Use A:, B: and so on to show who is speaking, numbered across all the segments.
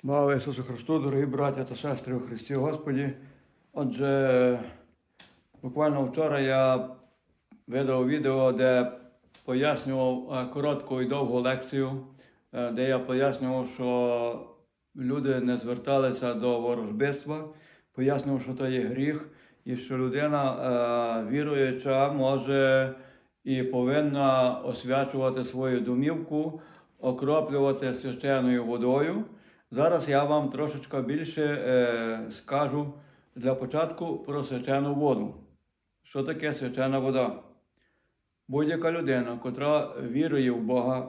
A: Слава Ісусу Христу, дорогі браття та сестри у Христі Господі. Отже, буквально вчора я видав відео, де пояснював е, коротку і довгу лекцію, е, де я пояснював, що люди не зверталися до ворожбитства, пояснював, що то є гріх, і що людина е, віруюча може і повинна освячувати свою домівку, окроплювати священною водою. Зараз я вам трошечки більше е, скажу для початку про свячену воду. Що таке свячена вода? Будь-яка людина, котра вірує в Бога,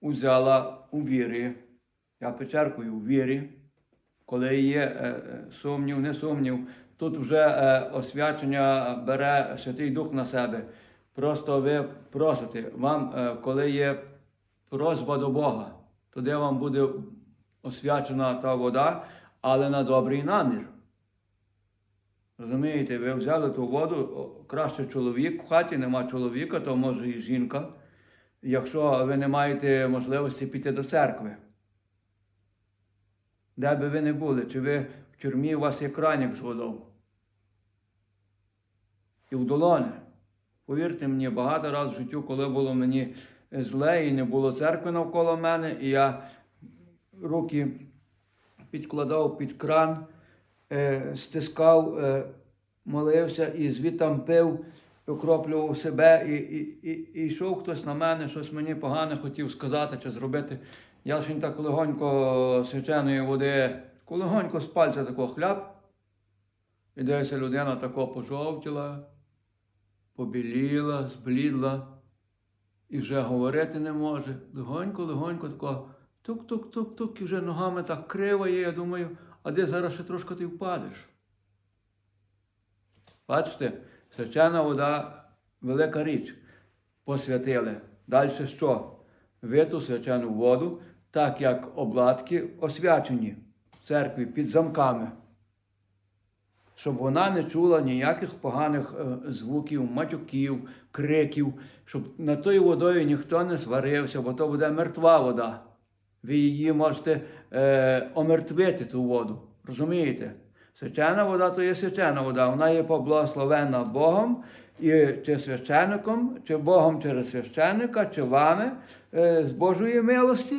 A: узяла у вірі, я підчеркую, у вірі, коли є е, е, сумнів, не сумнів, тут вже е, освячення бере Святий Дух на себе. Просто ви просите, вам, е, коли є просьба до Бога, тоді вам буде освячена та вода, але на добрий намір. Розумієте, ви взяли ту воду, краще чоловік в хаті, нема чоловіка, то може і жінка, якщо ви не маєте можливості піти до церкви. Де би ви не були, чи ви в тюрмі у вас є кранік з водою. І в долоні. Повірте мені, багато разів в життю, коли було мені зле і не було церкви навколо мене, і я руки підкладав під кран, е, стискав, е, молився і звідтам пив, окроплював себе, і, і, і, і йшов хтось на мене, щось мені погане хотів сказати чи зробити. Я ж він так легонько свяченої води, легонько з пальця такого хляб. І дивиться людина тако пожовтіла, побіліла, зблідла і вже говорити не може. Легонько, легонько тако тук-тук-тук-тук, і вже ногами так криво є. Я думаю, а де зараз ще трошки ти впадеш? Бачите, свячена вода велика річ. Посвятили. Далі що? Ви ту свячену воду, так як обладки освячені в церкві під замками щоб вона не чула ніяких поганих е, звуків, матюків, криків, щоб над тою водою ніхто не сварився, бо то буде мертва вода. Ви її можете е, омертвити ту воду. Розумієте? Свячена вода то є свячена вода, вона є поблагословена Богом, і чи священником, чи Богом через священника, чи вами е, з Божої милості,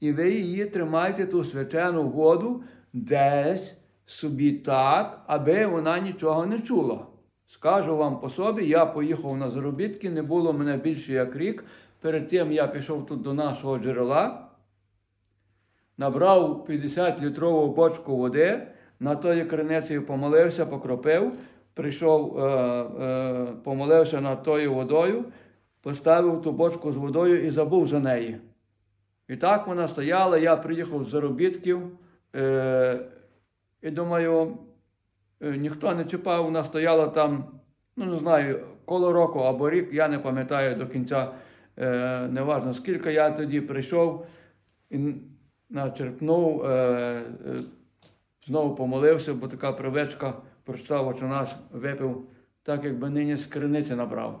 A: і ви її тримаєте ту свячену воду десь собі так, аби вона нічого не чула. Скажу вам по собі, я поїхав на заробітки, не було мене більше як рік. Перед тим я пішов тут до нашого джерела, набрав 50-літрову бочку води, на тої криниці помолився, покропив, прийшов, е, е, помолився над тою водою, поставив ту бочку з водою і забув за неї. І так вона стояла, я приїхав з заробітків. Е, і думаю, е, ніхто не чіпав, вона стояла там, ну не знаю, коло року або рік, я не пам'ятаю до кінця, е, неважно скільки я тоді прийшов і начерпнув, е, е, знову помолився, бо така привичка прочитав, що нас випив, так якби нині з криниці набрав.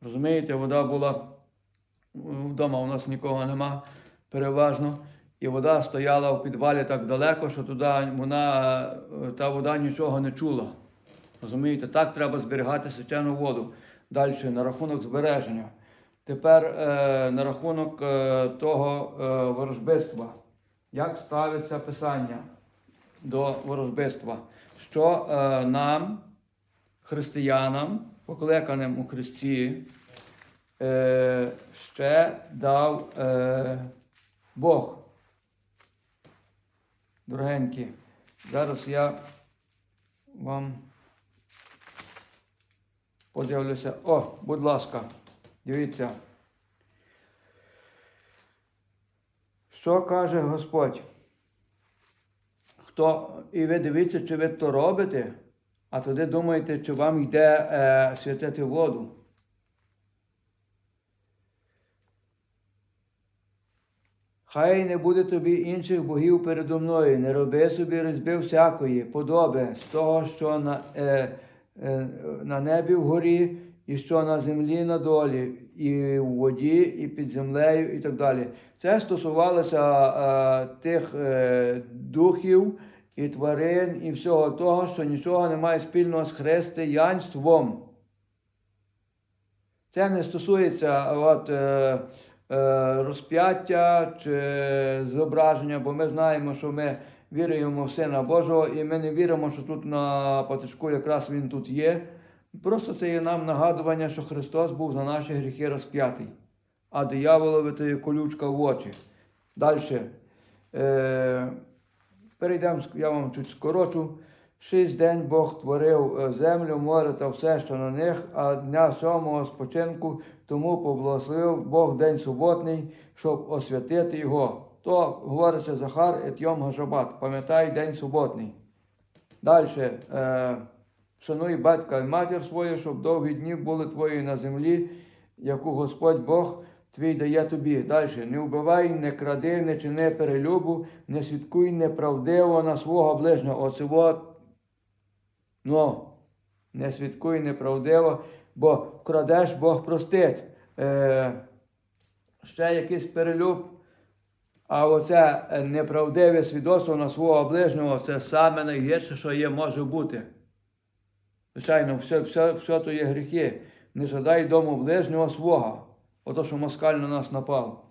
A: Розумієте, вода була вдома, у нас нікого нема переважно. І вода стояла в підвалі так далеко, що туди вона, е, та вода нічого не чула. Розумієте, так треба зберігати свячену воду. Далі на рахунок збереження. Тепер е, на рахунок е, того е, ворожбитства. Як ставиться писання до ворожбитства? Що е, нам, християнам, покликаним у Христі, е, ще дав е, Бог. Дорогенькі, зараз я вам подивлюся. О, будь ласка, дивіться. Що каже Господь? Хто, і ви дивіться, чи ви то робите, а тоді думаєте, чи вам йде е, святити воду. Хай не буде тобі інших богів передо мною, не роби собі різьби всякої подоби з того, що на, е, е, на небі вгорі, і що на землі на долі, і в воді, і під землею, і так далі. Це стосувалося е, тих е, духів і тварин, і всього того, що нічого не має спільного з християнством. Це не стосується от, е, е, розп'яття чи зображення, бо ми знаємо, що ми віруємо в Сина Божого, і ми не віримо, що тут на патичку якраз Він тут є. Просто це є нам нагадування, що Христос був за наші гріхи розп'ятий, а дияволові то є колючка в очі. Далі. Е, перейдемо, я вам чуть скорочу. Шість день Бог творив е, землю, море та все, що на них, а дня сьомого спочинку тому поблагословив Бог день суботний, щоб освятити його. То говориться Захар Етьом Гашабат, пам'ятай день суботний. Далі. Е, шануй батька і матір свою, щоб довгі дні були твої на землі, яку Господь Бог твій дає тобі. Далі. Не вбивай, не кради, не чини перелюбу, не свідкуй неправдиво на свого ближнього. Оце от Ну, не свідкуй неправдиво, бо крадеш, Бог простить. Е, ще якийсь перелюб. А оце е, неправдиве свідоцтво на свого ближнього це саме найгірше, що є, може бути. Звичайно, все, все, все то є гріхи. Не жадай дому ближнього свого, ото що москаль на нас напав.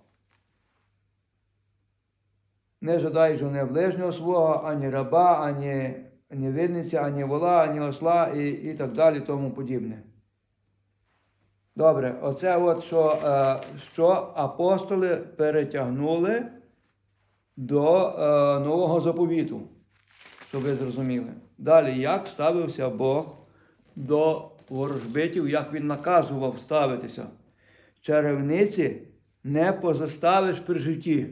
A: Не жадай жони ближнього свого, ані раба, ані видниця, ані вола, ані осла і, і так далі, тому подібне. Добре, оце от що, е, що апостоли перетягнули до е, нового заповіту, щоб ви зрозуміли. Далі, як ставився Бог до ворожбитів, як він наказував ставитися. Черевниці не позаставиш при житті.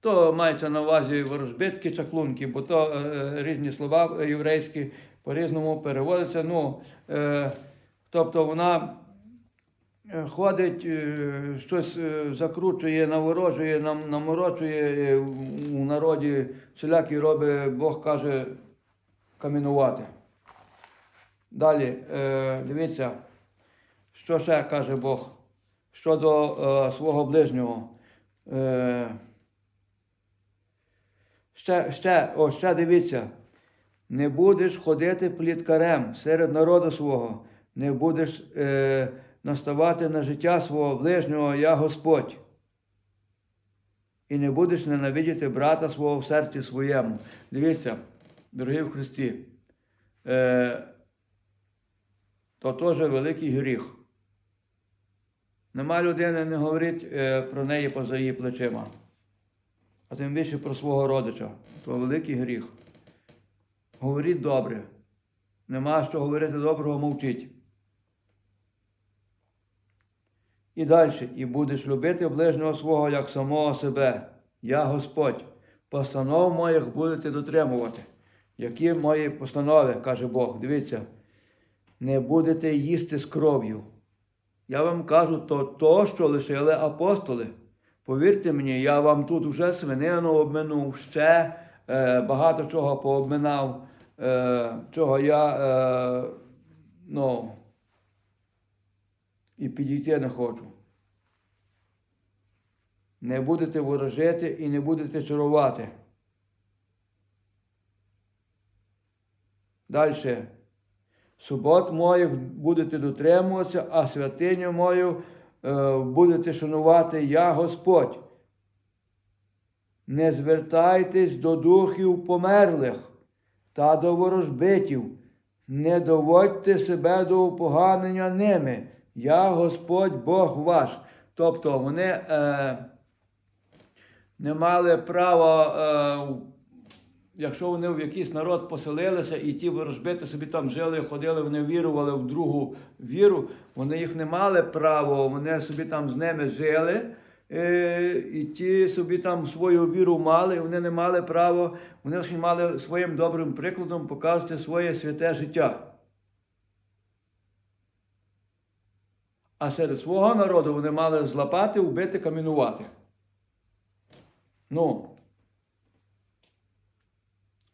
A: То мається на увазі ворожбитки, чаклунки, бо то е, різні слова єврейські по-різному переводяться. Ну, е, тобто вона е, ходить, е, щось е, закручує, наворожує, нам, наморочує е, у народі всілякі робить, Бог каже, камінувати. Далі, е, дивіться, що ще каже Бог щодо е, свого ближнього. Е, Ще, ще, о, ще дивіться, не будеш ходити пліткарем серед народу свого, не будеш е, наставати на життя свого ближнього, я Господь. І не будеш ненавидіти брата свого в серці своєму. Дивіться, дорогі в Христі, е, то теж великий гріх. Нема людини, не говорить е, про неї поза її плечима а тим більше про свого родича. То великий гріх. Говоріть добре. Нема що говорити доброго, мовчіть. І далі, і будеш любити ближнього свого як самого себе. Я Господь. Постанов моїх будете дотримувати. Які мої постанови, каже Бог, дивіться, не будете їсти з кров'ю. Я вам кажу то, то що лишили апостоли. Повірте мені, я вам тут вже свинину обминув, ще е, багато чого пообминав, е, чого я е, ну, і підійти не хочу. Не будете ворожити і не будете чарувати. Далі. Субот моїх будете дотримуватися, а святиню мою е, будете шанувати я Господь. Не звертайтесь до духів померлих та до ворожбитів, не доводьте себе до упоганення ними. Я Господь Бог ваш. Тобто вони е, не мали права, е, якщо вони в якийсь народ поселилися і ті ворожбити собі там жили, ходили, вони вірували в другу віру, вони їх не мали права, вони собі там з ними жили. е, І ті собі там свою віру мали, і вони не мали права, вони лише мали своїм добрим прикладом показувати своє святе життя. А серед свого народу вони мали злапати, вбити, камінувати. Ну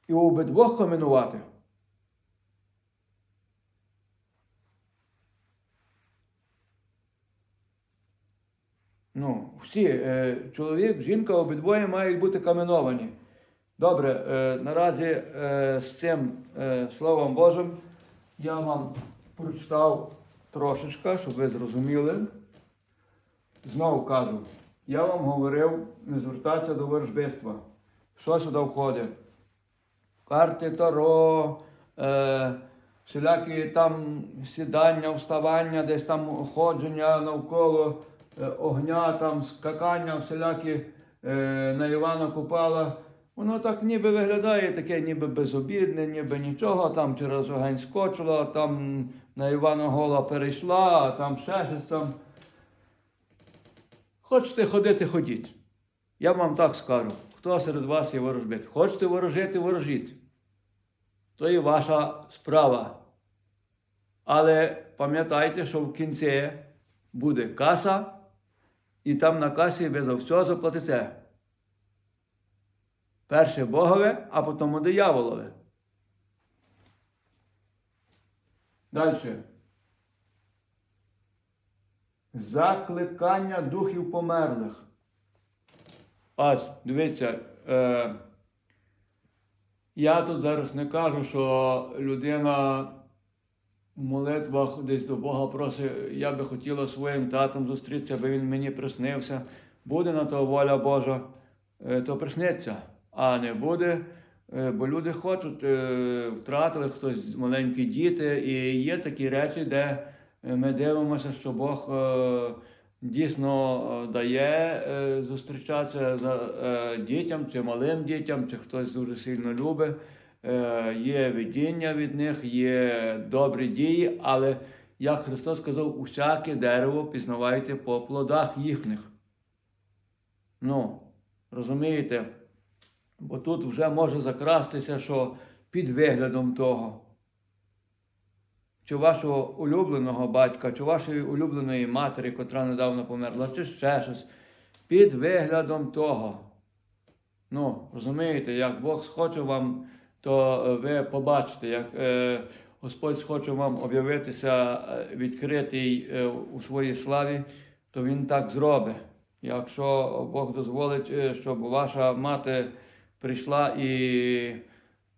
A: і обидвох каменувати. Ну, всі, е, чоловік, жінка обидвоє мають бути каменовані. Добре, е, наразі е, з цим е, Словом Божим я вам прочитав трошечка, щоб ви зрозуміли. Знову кажу, я вам говорив не звертатися до вершбиства. Що сюди входить? Карти Таро, е, всілякі там сідання, вставання, десь там ходження навколо е, огня, там скакання, всілякі е, на Івана Купала. Воно так ніби виглядає, таке ніби безобідне, ніби нічого, там через огонь скочила, там на Івана Гола перейшла, а там ще щось там. Хочете ходити, ходіть. Я вам так скажу. Хто серед вас є ворожбит? Хочете ворожити, ворожіть. То є ваша справа. Але пам'ятайте, що в кінці буде каса, і там на касі ви за все заплатите. Перше Богове, а потім дияволове. Далі. Закликання духів померлих. Ось, дивіться, е, я тут зараз не кажу, що людина в молитвах десь до Бога просить, я би хотіла своїм татом зустрітися, аби він мені приснився. Буде на то воля Божа, е, то присниться, а не буде. е, Бо люди хочуть, е, втратили хтось маленькі діти, і є такі речі, де ми дивимося, що Бог дійсно е, дає е, зустрічатися е, дітям чи малим дітям, чи хтось дуже сильно любить. Є видіння від них, є добрі дії, але як Христос сказав, усяке дерево пізнавайте по плодах їхніх. Ну, розумієте? Бо тут вже може закрастися, що під виглядом того, чи вашого улюбленого батька, чи вашої улюбленої матері, котра недавно померла, чи ще щось, під виглядом того. Ну, розумієте, як Бог схоче вам, то е, ви побачите, як е, Господь схоче вам об'явитися е, відкритий е, у своїй славі, то Він так зробить. Якщо Бог дозволить, е, щоб ваша мати прийшла і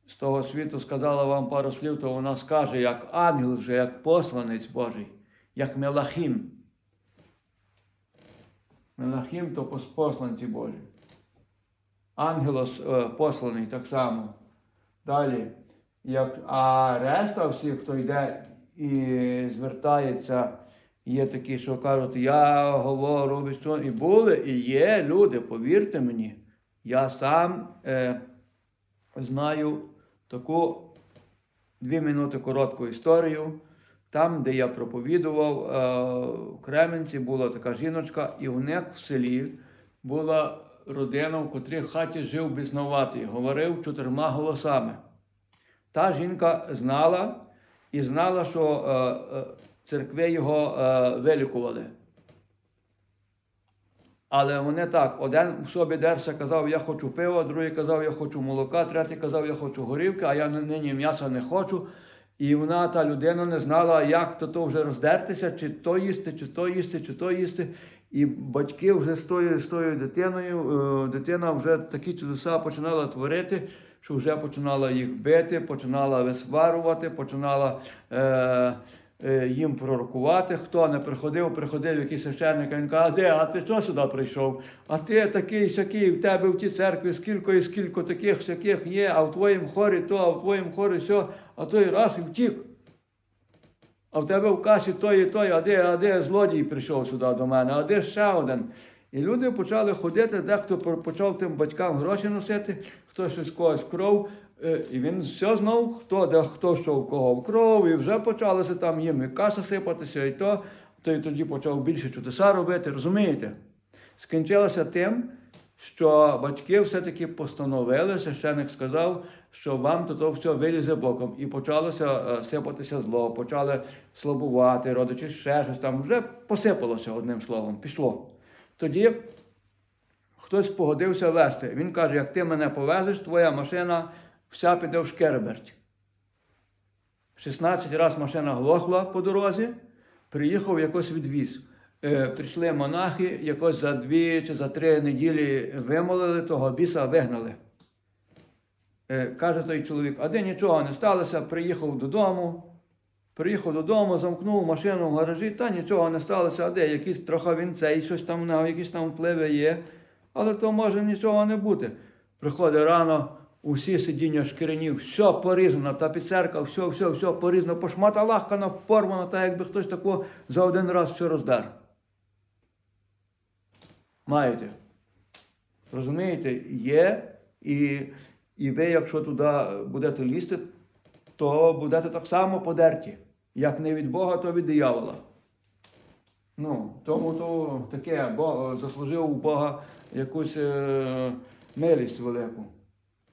A: з того світу сказала вам пару слів, то вона скаже, як ангел вже, як посланець Божий, як Мелахім. Мелахім то посланці Божі. Ангелос е, посланий так само. Далі. Як, а решта всіх, хто йде і звертається, є такі, що кажуть, я говорю, що і були, і є люди, повірте мені. Я сам е, знаю таку дві минути коротку історію. Там, де я проповідував, е, в Кременці була така жіночка, і у них в селі була родина, в котрій в хаті жив бізнуватий, говорив чотирма голосами. Та жінка знала і знала, що е, е, церкви його вилікували. Але вони так, один в собі дерся, казав, я хочу пива, другий казав, я хочу молока, третій казав, я хочу горівки, а я нині м'яса не хочу. І вона, та людина, не знала, як то, то вже роздертися, чи то їсти, чи то їсти, чи то їсти. І батьки вже з тою, з тою дитиною, е, дитина вже такі чудеса починала творити, що вже починала їх бити, починала висварувати, починала е, їм пророкувати. Хто не приходив, приходив якийсь священник, він каже, а де, а ти що сюди прийшов? А ти такий, сякий, в тебе в тій церкві скільки і скільки таких всяких є, а в твоїм хорі то, а в твоїм хорі сьо, а той раз і втік. А в тебе в касі той і той, а де, а де злодій прийшов сюди до мене, а де ще один. І люди почали ходити, дехто почав тим батькам гроші носити, хто щось когось кров. Е, І він все знав, хто де хто що в кого вкрав, і вже почалося там їм і каса сипатися, і то. Той тоді почав більше чудеса робити, розумієте? Скінчилося тим, що батьки все-таки постановили, священик сказав, що вам то, то все вилізе боком. І почалося е, сипатися зло, почали слабувати, родичі ще щось там. Вже посипалося одним словом, пішло. Тоді хтось погодився вести. Він каже: як ти мене повезеш, твоя машина вся піде в шкерберть. 16 разів машина глохла по дорозі, приїхав якось відвіз. е, прийшли монахи, якось за дві чи за три неділі вимолили того біса, вигнали. Е, каже той чоловік, а де нічого не сталося, приїхав додому. Приїхав додому, замкнув машину в гаражі, та нічого не сталося, а де якийсь трохи він цей, щось там якісь там впливи є. Але то може нічого не бути. Приходить рано, усі сидіння шкіряні, все порізано, та підсерка, все, все, все порізано, пошматалахкано, порвано, так якби хтось тако за один раз все роздар. Маєте? Розумієте, є, і, і ви, якщо туди будете лізти, то будете так само подерті. Як не від Бога, то від диявола. Ну, тому то таке, Бог заслужив у Бога якусь е, милість велику,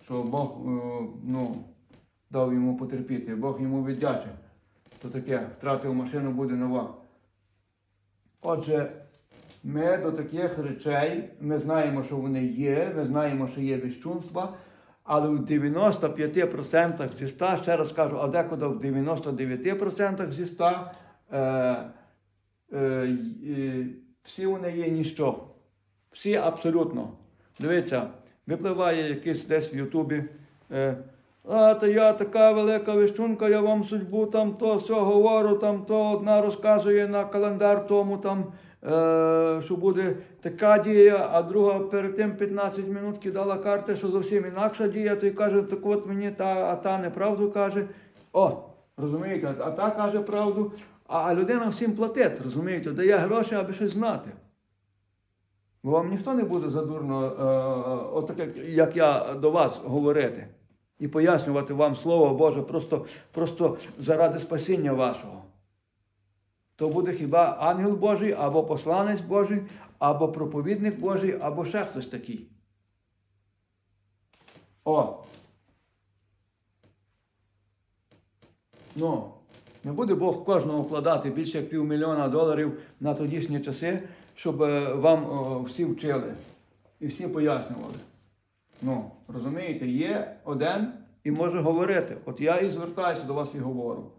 A: що Бог е, ну, дав йому потерпіти, Бог йому віддячив. То таке, втратив машину, буде нова. Отже, ми до таких речей, ми знаємо, що вони є, ми знаємо, що є віщунства, але в 95% зі 100, ще раз кажу, а декуди в 99% зі 100, е, е, е, всі вони є ніщо. Всі абсолютно. Дивіться, випливає якийсь десь в Ютубі. Е, а, то я така велика віщунка, я вам судьбу там то все говорю, там то одна розказує на календар тому там, е, що буде така дія, а друга перед тим 15 минут кидала карти, що зовсім інакша дія, то й каже, так от мені та, а та неправду каже. О, розумієте, а та каже правду, а людина всім платить, розумієте, дає гроші, аби щось знати. Бо вам ніхто не буде задурно, е, отаке, як я до вас говорити, і пояснювати вам Слово Боже просто, просто заради спасіння вашого. То буде хіба ангел Божий, або посланець Божий, або проповідник Божий, або ще хтось такий. О! Ну, не буде Бог кожного вкладати більше як півмільйона доларів на тодішні часи, щоб е, вам всі вчили і всі пояснювали. Ну, розумієте, є один і може говорити. От я і звертаюся до вас і говорю.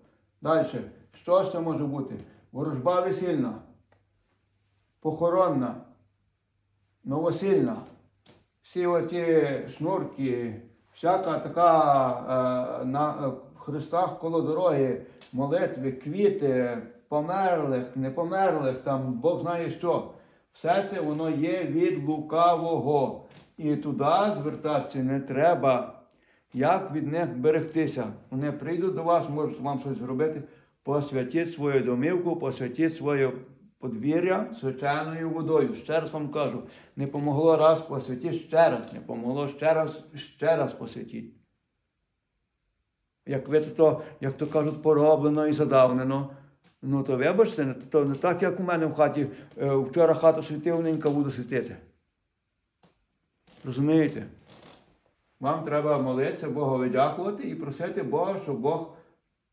A: Далі, що ще може бути? Ворожба весільна, похоронна, новосільна, всі оті шнурки, всяка така е, на е, хрестах коло дороги, молитви, квіти, померлих, непомерлих, там Бог знає що. Все це воно є від лукавого. І туди звертатися не треба. Як від них берегтися? Вони прийдуть до вас, можуть вам щось зробити. Посвятіть свою домівку, посвятіть своє подвір'я свяченою водою. Ще раз вам кажу, не помогло раз, посвятіть ще раз, не помогло ще раз, ще раз посвятіть. Як ви то, як то кажуть, пороблено і задавнено. Ну то вибачте, то не так, як у мене в хаті. Е, Вчора хата світивненька, буду світити. Розумієте? Вам треба молитися, Богові дякувати і просити Бога, щоб Бог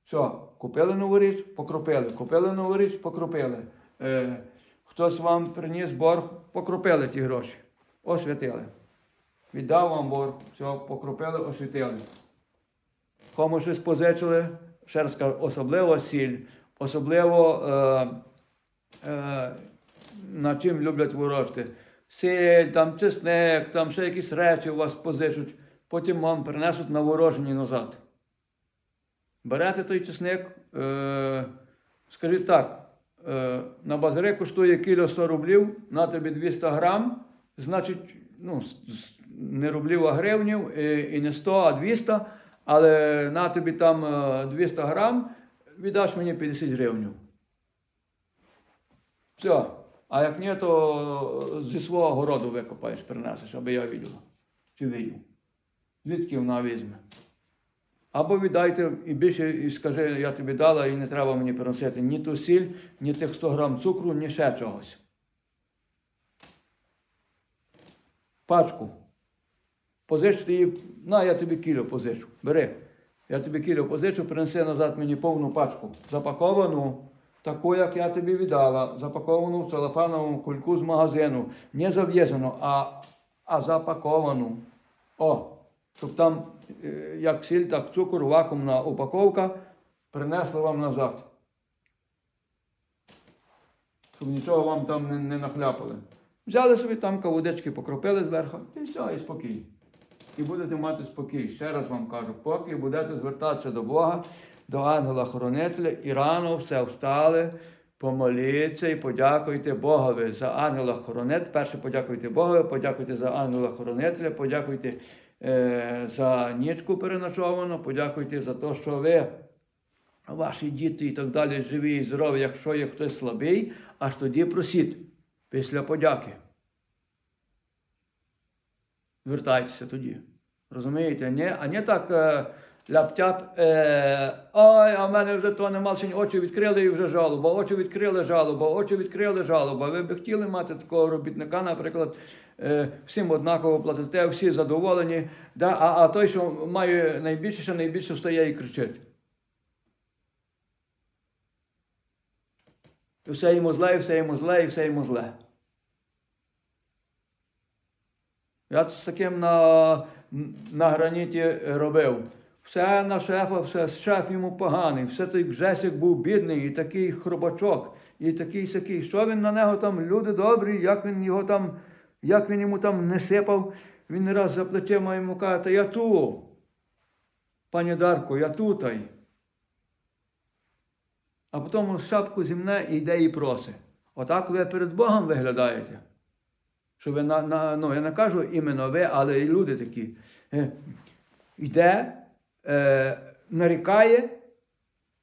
A: все, купили нову річ, покропили, купили нову річ, покропили. Е, хтось вам приніс борг, покропили ті гроші, освятили. Віддав вам борг, все, покропили, освятили. Кому щось позичили, ще раз кажу, особливо сіль, особливо е, е, на чим люблять ворожити. Сіль, там чесник, там ще якісь речі у вас позичуть, потім вам принесуть на ворожені назад. Берете той чесник, е, скажіть так, е, на базарі коштує кіло 100 рублів, на тобі 200 грам, значить, ну, не рублів, а гривнів, і, і не 100, а 200, але на тобі там е, 200 грам, віддаш мені 50 гривнів. Все. А як ні, то зі свого городу викопаєш, принесеш, аби я виділа. Чи видів. Звідки вона візьме? Або віддайте і більше і скажи, я тобі дала, і не треба мені приносити ні ту сіль, ні тих 100 грам цукру, ні ще чогось. Пачку. Позичте її, на, я тобі кіло позичу. Бери. Я тобі кіло позичу, принеси назад мені повну пачку. Запаковану, таку, як я тобі віддала, запаковану в целофановому кульку з магазину. Не зав'язану, а, а запаковану. О, щоб там, е, як сіль, так цукор, вакуумна упаковка принесла вам назад. щоб нічого вам там не, не нахляпали. Взяли собі там кавудечки, покропили зверху, і все, і спокій. І будете мати спокій. Ще раз вам кажу, поки будете звертатися до Бога, до ангела-хоронителя, і рано все встали, помоліться і подякуйте Богові за ангела-хоронителя. Перше подякуйте Богові, подякуйте за ангела-хоронителя, подякуйте е, за нічку переночовану, подякуйте за те, що ви ваші діти і так далі живі і здорові, якщо є хтось слабий, аж тоді просіть після подяки. Звертайтеся тоді. Розумієте? Ні? А не так е, ляп-тяп. Е, Ой, а в мене вже то нема ще очі відкрили і вже жалоба, очі відкрили жалоба, очі відкрили жалоба. Ви б хотіли мати такого робітника, наприклад, е, всім однаково платите, всі задоволені, да? а, а той, що має найбільше, ще найбільше встає і кричить. Все йому зле, і все йому зле, і все йому зле. Я з таким на, на граніті робив. Все на шефа, все шеф йому поганий, все той Гжесик був бідний, і такий хробачок, і такий сякий. Що він на нього там, люди добрі, як він його там, як він йому там не сипав. Він раз за плечима йому каже, та я ту, пані Дарко, я тутай. А потім шапку зімне і йде і просить. Отак ви перед Богом виглядаєте. Що ви на, на, ну, я не кажу іменно ви, але і люди такі. Е, йде, е, нарікає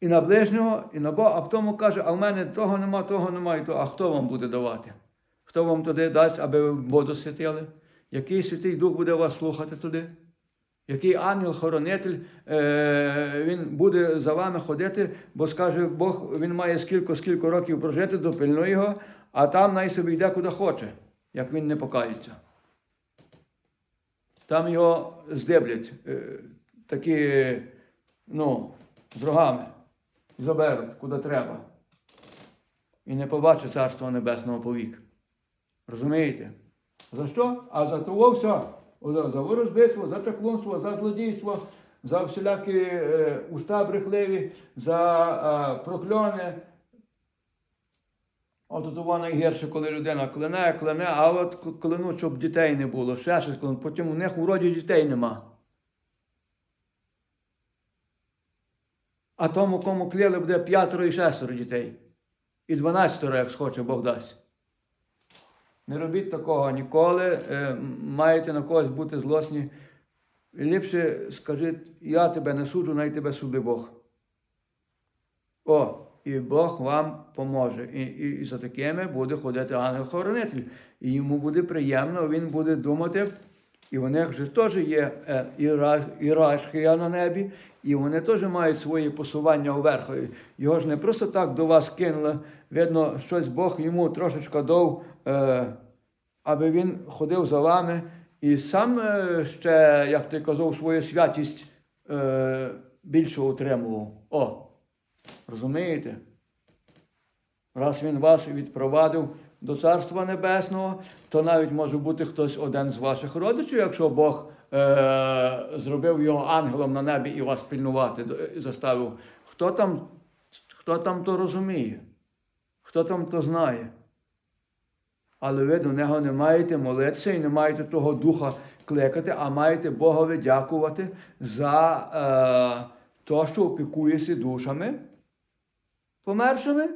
A: і на ближнього, і на Бога, а потім каже, а в мене того нема, того нема, і того. А хто вам буде давати? Хто вам туди дасть, аби ви воду святили? Який Святий Дух буде вас слухати туди? Який ангел-хоронитель, е, він буде за вами ходити, бо скаже Бог, він має скільки, скільки років прожити, допильнує його, а там най собі йде куди хоче, як він не покається. Там його здиблять е, такі, ну, з рогами, заберуть, куди треба. І не побачить Царства Небесного повік. Розумієте? За що? А за того все. За, ворожбитство, за чаклунство, за злодійство, за всілякі е, уста брехливі, за прокльони. От того найгірше, коли людина клене, клене, а от к- кленуть, щоб дітей не було, ще щось кленуть, потім у них у роді дітей нема. А тому, кому кліли, буде п'ятеро і шестеро дітей. І дванадцятеро, як схоче Бог дасть. Не робіть такого ніколи. Е, маєте на когось бути злосні. Ліпше скажіть, я тебе не суджу, най тебе суди Бог. О, і Бог вам поможе. І, і, і за такими буде ходити ангел-хоронитель. І йому буде приємно, він буде думати, і у них же теж є е, ієрар- ієрархія на небі, і вони теж мають свої посування вверх. Його ж не просто так до вас кинули. Видно, щось Бог йому трошечки дав, е, аби він ходив за вами і сам е, ще, як ти казав, свою святість більше утримував. О, розумієте? Раз він вас відпровадив до Царства Небесного, то навіть може бути хтось один з ваших родичів, якщо Бог е- зробив його ангелом на небі і вас пильнувати заставив. Хто там, хто там то розуміє? Хто там то знає? Але ви до нього не маєте молитися і не маєте того духа кликати, а маєте Богові дякувати за е, те, що опікуєшся душами помершими.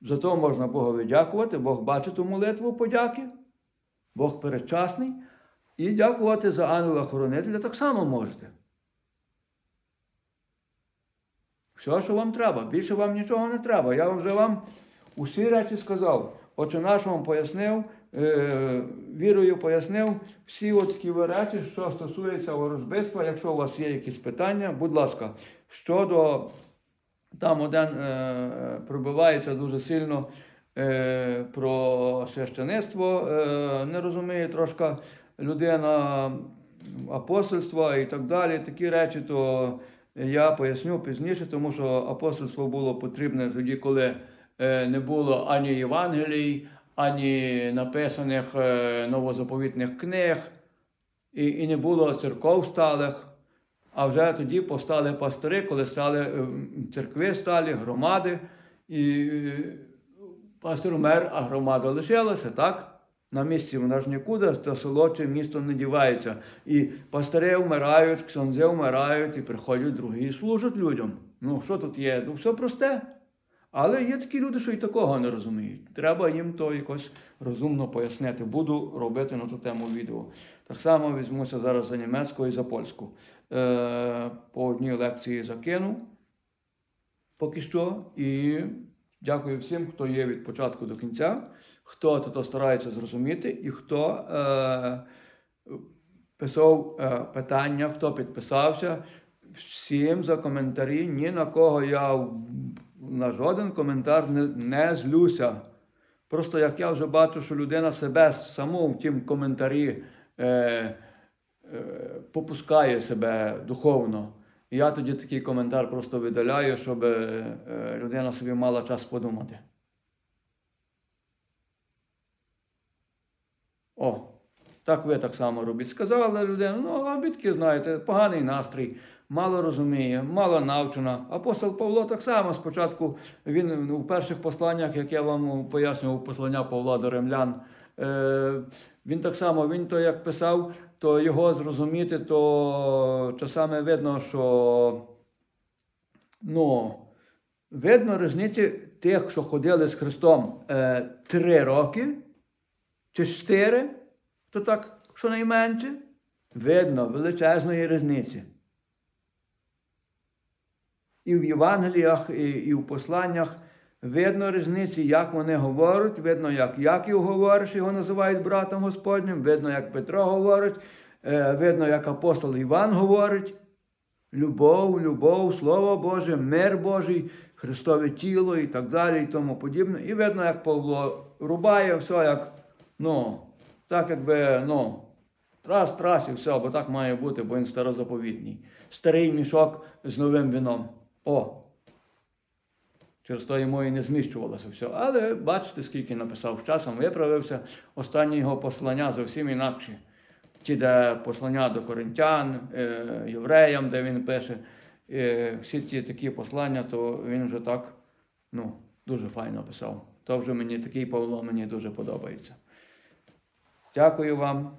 A: За то можна Богові дякувати, Бог бачить ту молитву подяки, Бог передчасний. І дякувати за ангела-хоронителя так само можете. Все, що вам треба. Більше вам нічого не треба. Я вже вам усі речі сказав. Отже, наш вам пояснив, е, вірою пояснив всі такі речі, що стосується ворожбитства. Якщо у вас є якісь питання, будь ласка, щодо там один е, пробивається дуже сильно е, про священицтво, е, не розуміє трошки людина апостольства і так далі. Такі речі, то я поясню пізніше, тому що апостольство було потрібне тоді, коли е, не було ані Євангелій, ані написаних е, новозаповітних книг, і, і не було церков сталих. А вже тоді постали пастори, коли стали ем, церкви стали, громади. І е, пастор умер, а громада лишилася, так? На місці вона ж нікуди, то село чи місто не дівається. І пастори вмирають, ксьонзи вмирають, і приходять другі і служать людям. Ну, що тут є? Ну, все просте. Але є такі люди, що і такого не розуміють. Треба їм то якось розумно пояснити. Буду робити на ту тему відео. Так само візьмуся зараз за німецьку і за польську. Е, по одній лекції закину поки що. І дякую всім, хто є від початку до кінця, хто то старається зрозуміти і хто е, писав е, питання, хто підписався. Всім за коментарі. Ні на кого я на жоден коментар не, не злюся. Просто як я вже бачу, що людина себе саму в тім коментарі е, попускає себе духовно. І я тоді такий коментар просто видаляю, щоб е, людина собі мала час подумати. О, так ви так само робіть. Сказала людина, ну, а відки знаєте, поганий настрій, мало розуміє, мало навчена. Апостол Павло так само спочатку, він у перших посланнях, як я вам пояснював, послання Павла до римлян, е, він так само, він то як писав, то його зрозуміти, то часами видно, що ну, видно різниці тих, що ходили з Христом е, три роки чи чотири, то так, що найменше, видно величезної різниці. І в Євангеліях, і, і в посланнях видно різниці, як вони говорять, видно, як Яків говорить, що його називають братом Господнім, видно, як Петро говорить, е, видно, як апостол Іван говорить. Любов, любов, Слово Боже, мир Божий, Христове тіло і так далі, і тому подібне. І видно, як Павло рубає все, як, ну, так якби, ну, раз, трас і все, бо так має бути, бо він старозаповітній. Старий мішок з новим вином. О! Через то йому і не зміщувалося все. Але бачите, скільки написав з часом, виправився. Останні його послання зовсім інакші. Ті, де послання до коринтян, е, євреям, де він пише, е, всі ті такі послання, то він вже так ну, дуже файно писав. То вже мені такий Павло мені дуже подобається. Дякую вам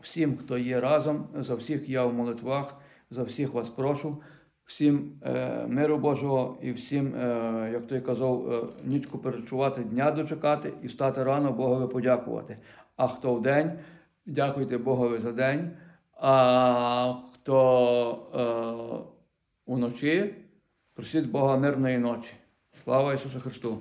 A: всім, хто є разом, за всіх я в молитвах, за всіх вас прошу. Всім е, миру Божого і всім, е, як той казав, е, нічку перечувати, дня дочекати і встати рано Богові подякувати. А хто в день, дякуйте Богові за день. А хто уночі, просіть Бога мирної ночі. Слава Ісусу Христу!